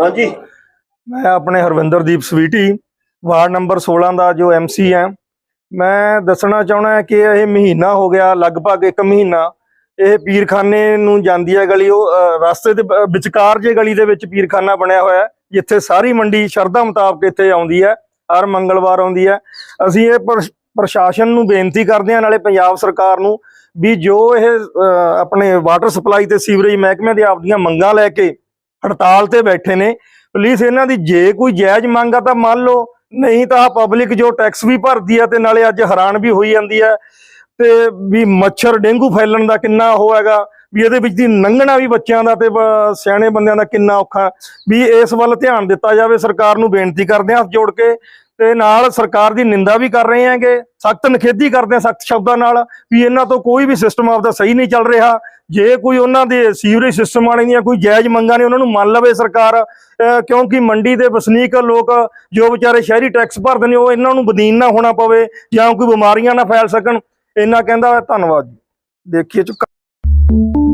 ਹਾਂਜੀ। ਮੈਂ ਆਪਣੇ ਹਰਵਿੰਦਰਦੀਪ ਸਵੀਟੀ, ਵਾਰਡ ਨੰਬਰ 16 ਦਾ ਜੋ ਐਮਸੀ ਹੈ। ਮੈਂ ਦੱਸਣਾ ਚਾਹਣਾ ਕਿ ਇਹ ਮਹੀਨਾ ਹੋ ਗਿਆ, ਲਗਭਗ 1 ਮਹੀਨਾ। ਇਹ ਪੀਰਖਾਨੇ ਨੂੰ ਜਾਂਦੀ ਹੈ ਗਲੀ, ਉਹ ਰਸਤੇ ਦੇ ਵਿਚਕਾਰ ਜੇ ਗਲੀ ਦੇ ਵਿੱਚ ਪੀਰਖਾਨਾ ਬਣਿਆ ਹੋਇਆ ਹੈ, ਜਿੱਥੇ ਸਾਰੀ ਮੰਡੀ ਸ਼ਰਧਾ ਮੁਤਾਬਕ ਇੱਥੇ ਆਉਂਦੀ ਹੈ, ਹਰ ਮੰਗਲਵਾਰ ਆਉਂਦੀ ਹੈ। ਅਸੀਂ ਇਹ ਪ੍ਰਸ਼- ਪ੍ਰਸ਼ਾਸਨ ਨੂੰ ਬੇਨਤੀ ਕਰਦੇ ਹਾਂ, ਨਾਲੇ ਪੰਜਾਬ ਸਰਕਾਰ ਨੂੰ ਵੀ ਜੋ ਇਹ ਆਪਣੇ ਵਾਟਰ ਸਪਲਾਈ ਤੇ ਸੀਵਰੇਜ ਮਹਿਕਮੇ ਦੇ ਆਪਦੀਆਂ ਮੰਗਾਂ ਲੈ ਕੇ ਹੜਤਾਲ ਤੇ ਬੈਠੇ ਨੇ ਪੁਲਿਸ ਇਹਨਾਂ ਦੀ ਜੇ ਕੋਈ ਜਾਇਜ਼ ਮੰਗ ਆ ਤਾਂ ਮੰਨ ਲਓ, ਨਹੀਂ ਤਾਂ ਪਬਲਿਕ ਜੋ ਟੈਕਸ ਵੀ ਭਰਦੀ ਆ ਤੇ ਨਾਲੇ ਅੱਜ ਹੈਰਾਨ ਵੀ ਹੋਈ ਜਾਂਦੀ ਹੈ ਤੇ ਵੀ ਮੱਛਰ ਡੇਂਗੂ ਫੈਲਣ ਦਾ ਕਿੰਨਾ ਉਹ ਹੈਗਾ। ਵੀ ਇਹਦੇ ਵਿੱਚ ਦੀ ਲੰਘਣਾ ਵੀ ਬੱਚਿਆਂ ਦਾ ਤੇ ਸਿਆਣੇ ਬੰਦਿਆਂ ਦਾ ਕਿੰਨਾ ਔਖਾ ਵੀ ਇਸ ਵੱਲ ਧਿਆਨ ਦਿੱਤਾ ਜਾਵੇ, ਸਰਕਾਰ ਨੂੰ ਬੇਨਤੀ ਕਰਦੇ ਹਾਂ ਹੱਥ ਜੋੜ ਕੇ ਤੇ ਨਾਲ ਸਰਕਾਰ ਦੀ ਨਿੰਦਾ ਵੀ ਕਰ ਰਹੇ ਹਾਂਗੇ, ਸਖਤ ਨਖੇਦੀ ਕਰਦੇ ਹਾਂ ਸਖਤ ਸ਼ਬਦਾਂ ਨਾਲ ਵੀ ਇਹਨਾਂ ਤੋਂ ਕੋਈ ਵੀ ਸਿਸਟਮ ਆਪਦਾ ਸਹੀ ਨਹੀਂ ਚੱਲ ਰਿਹਾ। ਜੇ ਕੋਈ ਉਹਨਾਂ ਦੇ ਸੀਵਰੇਜ ਸਿਸਟਮ ਵਾਲੇ ਦੀਆਂ ਕੋਈ ਜਾਇਜ਼ ਮੰਗਾਂ ਨੇ, ਉਹਨਾਂ ਨੂੰ ਮੰਨ ਲਵੇ ਸਰਕਾਰ ਕਿਉਂਕਿ ਮੰਡੀ ਦੇ ਵਸਨੀਕ ਲੋਕ ਜੋ ਵਿਚਾਰੇ ਸ਼ਹਿਰੀ ਟੈਕਸ ਭਰਦੇ ਨੇ, ਉਹ ਇਹਨਾਂ ਨੂੰ ਬਦੀਨ ਨਾ ਹੋਣਾ ਪਵੇ ਜਾਂ ਕੋਈ ਬਿਮਾਰੀਆਂ ਨਾ ਫੈਲ ਸਕਣ। ਇੰਨਾ ਕਹਿੰਦਾ ਧੰਨਵਾਦ ਜੀ। ਦੇਖੀਏ ਚੁੱਕਾ Thank you.